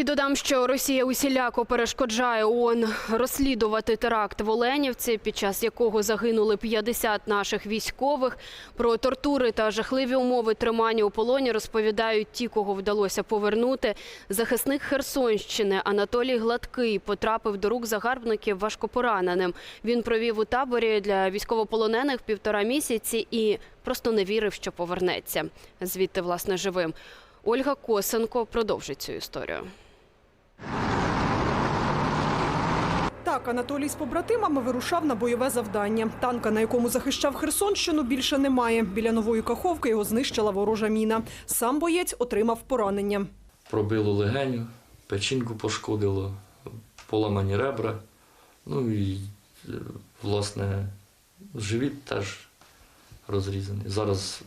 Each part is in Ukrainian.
І додам, що Росія усіляко перешкоджає ООН розслідувати теракт в Оленівці, під час якого загинули 50 наших військових. Про тортури та жахливі умови тримання у полоні розповідають ті, кого вдалося повернути. Захисник Херсонщини Анатолій Гладкий потрапив до рук загарбників важкопораненим. Він провів у таборі для військовополонених півтора місяці і просто не вірив, що повернеться звідти, власне, живим. Ольга Косенко продовжить цю історію. Так, Анатолій з побратимами вирушав на бойове завдання. Танка, на якому захищав Херсонщину, більше немає. Біля нової каховки його знищила ворожа міна. Сам боєць отримав поранення. Пробило легеню, печінку пошкодило, поламані ребра. Ну і, е, власне, живіт теж розрізаний. Зараз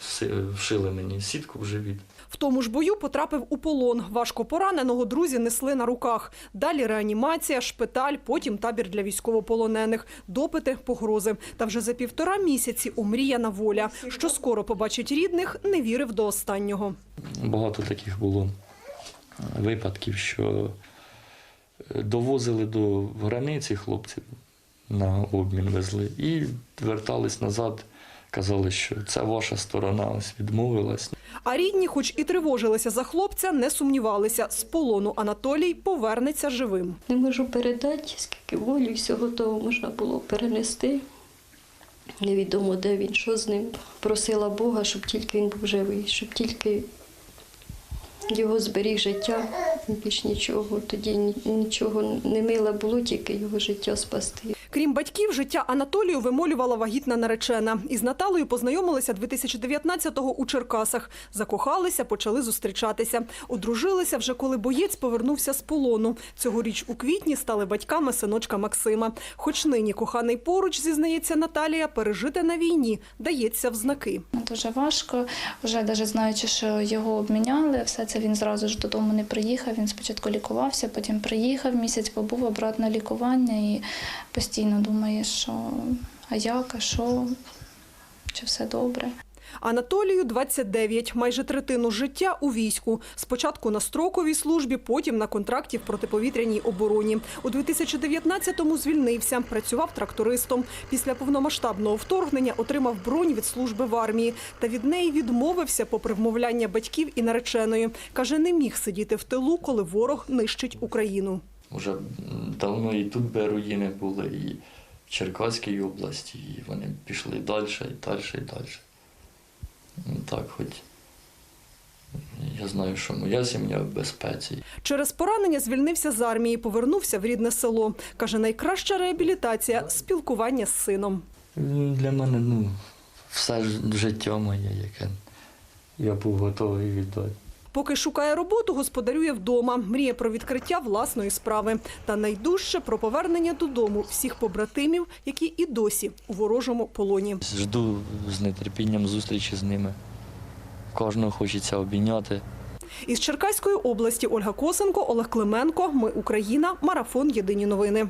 вшили мені сітку в живіт. В тому ж бою потрапив у полон. Важко пораненого друзі несли на руках. Далі реанімація, шпиталь, потім табір для військовополонених, допити, погрози. Та вже за півтора місяці омріяна воля. Що скоро побачить рідних, не вірив до останнього. Багато таких було випадків, що е, довозили до границі хлопців на обмін везли і вертались назад, казали, що це ваша сторона ось відмовилась. А рідні, хоч і тривожилися за хлопця, не сумнівалися. З полону Анатолій повернеться живим. Не можу передати, скільки волі і всього того можна було перенести. Невідомо, де він, що з ним. Просила Бога, щоб тільки він був живий, щоб тільки його зберіг життя, більш нічого. Тоді нічого не миле було, тільки його життя спасти. Крім батьків, життя Анатолію вимолювала вагітна наречена. Із Наталою познайомилися 2019-го у Черкасах. Закохалися, почали зустрічатися. Одружилися вже коли боєць повернувся з полону. Цьогоріч у квітні стали батьками синочка Максима. Хоч нині коханий поруч, зізнається Наталія, пережити на війні дається в знаки. Дуже важко. Вже навіть знаючи, що його обміняли, все це він зразу ж додому не приїхав. Він спочатку лікувався, потім приїхав, місяць побув обратно лікування і постійно думає, що а як, а що, чи все добре. Анатолію 29, майже третину життя у війську. Спочатку на строковій службі, потім на контракті в протиповітряній обороні. У 2019-му звільнився, працював трактористом. Після повномасштабного вторгнення отримав бронь від служби в армії. Та від неї відмовився попри вмовляння батьків і нареченої. Каже, не міг сидіти в тилу, коли ворог нищить Україну. Уже давно і тут би руїни були, і в Черкаській області, і вони пішли далі, і далі, і далі. Ну, Так, хоч я знаю, що моя сім'я в безпеці. Через поранення звільнився з армії, повернувся в рідне село. Каже, найкраща реабілітація – спілкування з сином. Для мене ну, все життя моє, яке я був готовий віддати. Поки шукає роботу, господарює вдома, мріє про відкриття власної справи. Та найдужче про повернення додому всіх побратимів, які і досі у ворожому полоні. Жду з нетерпінням зустрічі з ними. Кожного хочеться обійняти. Із Черкаської області Ольга Косенко, Олег Клименко. Ми Україна. Марафон. Єдині новини.